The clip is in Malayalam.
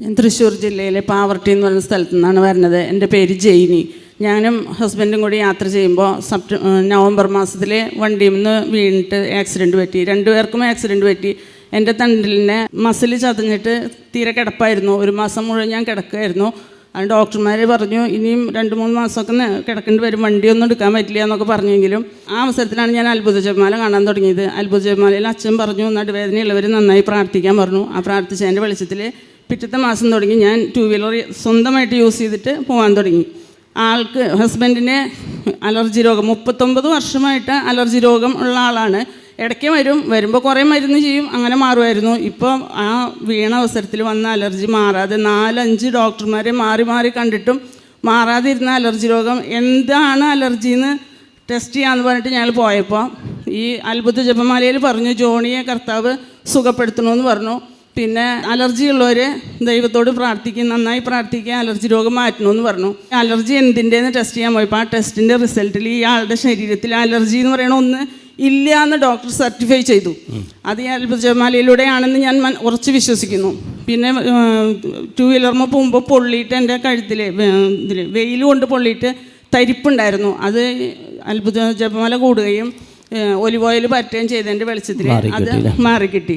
ഞാൻ തൃശ്ശൂർ ജില്ലയിലെ പാവർട്ടി എന്ന് പറയുന്ന സ്ഥലത്തു നിന്നാണ് വരുന്നത്. എന്റെ പേര് ജെയിനി. ഞാനും ഹസ്ബൻഡും കൂടി യാത്ര ചെയ്യുമ്പോൾ സെപ്റ്റ നവംബർ മാസത്തിൽ വണ്ടിയിൽ നിന്ന് വീണിട്ട് ആക്സിഡന്റ് പറ്റി. രണ്ടുപേർക്കും ആക്സിഡന്റ് പറ്റി. എന്റെ തണ്ടിലിനെ മസിൽ ചതഞ്ഞിട്ട് തീരെ കിടപ്പായിരുന്നു. ഒരു മാസം മുഴുവൻ ഞാൻ കിടക്കുമായിരുന്നു അത് ഡോക്ടർമാർ പറഞ്ഞു ഇനിയും രണ്ട് മൂന്ന് മാസമൊക്കെ കിടക്കേണ്ടി വരും. വണ്ടിയൊന്നും എടുക്കാൻ പറ്റില്ല എന്നൊക്കെ പറഞ്ഞെങ്കിലും ആ അവസരത്തിലാണ് ഞാൻ അത്ഭുത ജപമാല കാണാൻ തുടങ്ങിയത്. അത്ഭുത ജപമാലയിൽ അച്ഛൻ പറഞ്ഞു നടുവേദനയുള്ളവർ നന്നായി പ്രാർത്ഥിക്കാൻ പറഞ്ഞു. ആ പ്രാർത്ഥിച്ചതിന്റെ വെളിച്ചത്തിൽ പിറ്റത്തെ മാസം തുടങ്ങി ഞാൻ ടൂ വീലർ സ്വന്തമായിട്ട് യൂസ് ചെയ്തിട്ട് പോകാൻ തുടങ്ങി. ആൾക്ക് ഹസ്ബൻഡിന് അലർജി രോഗം മുപ്പത്തൊമ്പത് വർഷമായിട്ട് അലർജി രോഗം ഉള്ള ആളാണ്. ഇടയ്ക്ക് വരും വരുമ്പോൾ കുറേ മരുന്ന് ചെയ്യും അങ്ങനെ മാറുമായിരുന്നു. ഇപ്പോൾ ആ വീണ അവസരത്തിൽ വന്ന അലർജി മാറാതെ നാലഞ്ച് ഡോക്ടർമാരെ മാറി മാറി കണ്ടിട്ടും മാറാതിരുന്ന അലർജി രോഗം എന്താണ് അലർജി എന്ന് ടെസ്റ്റ് ചെയ്യാന്ന് പറഞ്ഞിട്ട് ഞങ്ങൾ പോയപ്പോൾ ഈ അത്ഭുത ജപമാലയിൽ പറഞ്ഞു ജോണിയെ കർത്താവ് സുഖപ്പെടുത്തണമെന്ന് പറഞ്ഞു. പിന്നെ അലർജി ഉള്ളവർ ദൈവത്തോട് പ്രാർത്ഥിക്കും നന്നായി പ്രാർത്ഥിക്കുക അലർജി രോഗം മാറ്റണമെന്ന് പറഞ്ഞു. അലർജി എന്തിന്റെന്ന് ടെസ്റ്റ് ചെയ്യാൻ പോയപ്പോൾ ആ ടെസ്റ്റിന്റെ റിസൾട്ടിൽ ഈ ആളുടെ ശരീരത്തിൽ അലർജി എന്ന് പറയണ ഒന്ന് ഇല്ല എന്ന് ഡോക്ടർ സർട്ടിഫൈ ചെയ്തു. അത് ഈ അത്ഭുതമാലയിലൂടെയാണെന്ന് ഞാൻ ഉറച്ച് വിശ്വസിക്കുന്നു. പിന്നെ ടു വീലർമ്മ പോകുമ്പോൾ പൊള്ളിയിട്ട് എന്റെ കഴുത്തിൽ ഇതിൽ വെയിൽ കൊണ്ട് പൊള്ളിയിട്ട് തരിപ്പുണ്ടായിരുന്നു. അത് അത്ഭുത ജപമാല കൂടുകയും ഒലിവ് ഓയിൽ പറ്റുകയും ചെയ്തതിന്റെ വെളിച്ചത്തിൽ അത് മാറിക്കിട്ടി